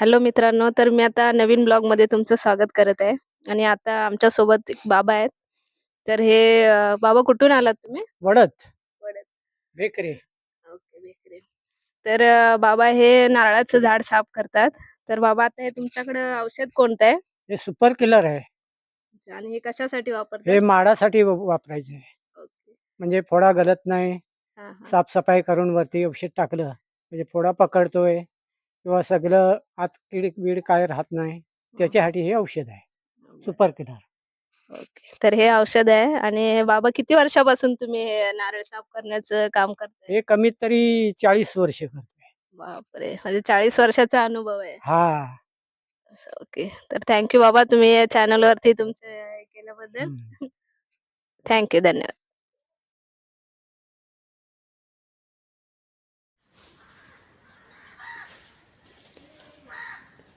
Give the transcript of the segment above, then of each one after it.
Hello मित्रांनो तर मी आता नवीन ब्लॉगमध्ये तुमचं स्वागत करत आहे. आणि आता आमच्यासोबत एक बाबा आहेत. तर हे अं, बाबा कुठून आलात तुम्ही? Vadad. Vadad. Bakery. Okay bakery. तर अं, बाबा हे नारळाचं झाड साफ करतात. तर बाबा आता हे तुमच्याकडे औषध कोणतं आहे? हे सुपर किलर आहे. आणि हे कशासाठी हे वापरतात माडासाठी व- वापरायचे ओके. म्हणजे फोडा गलत नाही. हा, हा. साफसफाई करून वरती औषध टाकलं. म्हणजे फोडा पकडतोय. किंवा सगळं आत कीड बीड काय राहत नाही त्याच्यासाठी हे औषध आहे. Super killer. ओके. तर हे औषध आहे आणि बाबा किती वर्षापासून तुम्ही हे नारळ साफ करण्याचं काम करताय? हे कमीत तरी चाळीस वर्ष करतोय. बापरे! म्हणजे चाळीस वर्षाचा अनुभव आहे. हा. असं, ओके. तर थँक्यू बाबा तुम्ही या चॅनल वरती तुमचं हे केल्याबद्दल. हम्म. थँक्यू धन्यवाद.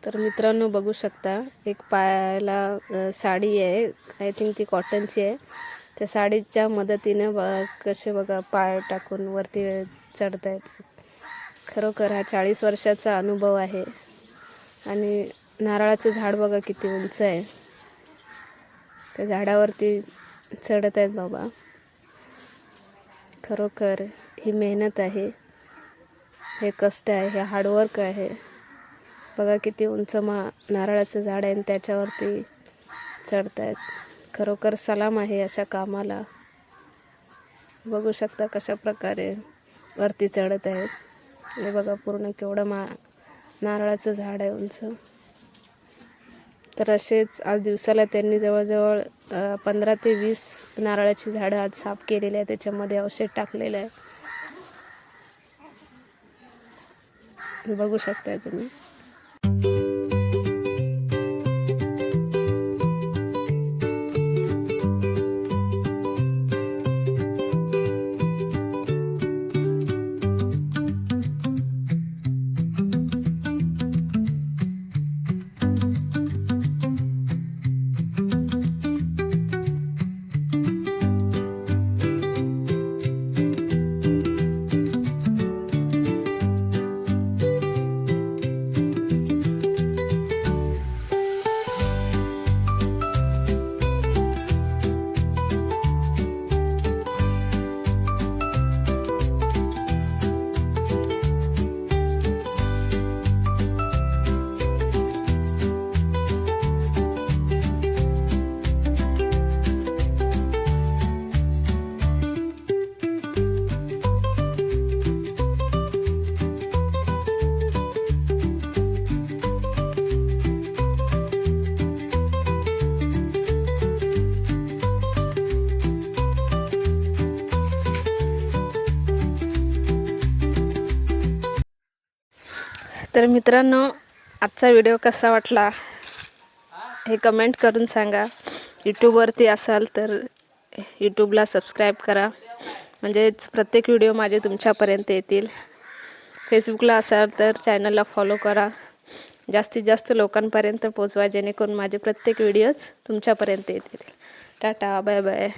तर मित्रांनो बघू शकता एक पायाला साडी आहे. आय थिंक ती कॉटनची आहे. त्या साडीच्या मदतीनं ब कसे बघा पाय टाकून वरती चढत आहेत खरोखर हा चाळीस वर्षाचा अनुभव आहे. आणि नारळाचं झाड बघा किती उंच आहे. त्या झाडावरती चढत आहेत बाबा. खरोखर ही मेहनत आहे. हे कष्ट आहे हे हार्डवर्क आहे. बघा किती उंच मा नारळाचं झाड आहे आणि त्याच्यावरती चढतायत. खरोखर सलाम आहे अशा कामाला. बघू शकता कशा प्रकारे वरती चढत आहेत हे बघा पूर्ण केवढं मा नारळाचं झाड आहे उंच. तर असेच आज दिवसाला त्यांनी जवळजवळ पंधरा ते वीस नारळाची झाडं आज साफ केलेली आहे त्याच्यामध्ये औषध टाकलेलं आहे. बघू शकताय तुम्ही. तर मित्रांनो आजचा व्हिडिओ कसा वाटला हे कमेंट करून सांगा. यूट्यूबवरती असाल तर यूट्यूबला सबस्क्राईब करा. म्हणजेच प्रत्येक व्हिडिओ माझे तुमच्यापर्यंत येतील. फेसबुकला असाल तर चॅनलला फॉलो करा. जास्तीत जास्त लोकांपर्यंत पोचवा जेणेकरून माझे प्रत्येक व्हिडिओज तुमच्यापर्यंत येतील. Tata bye bye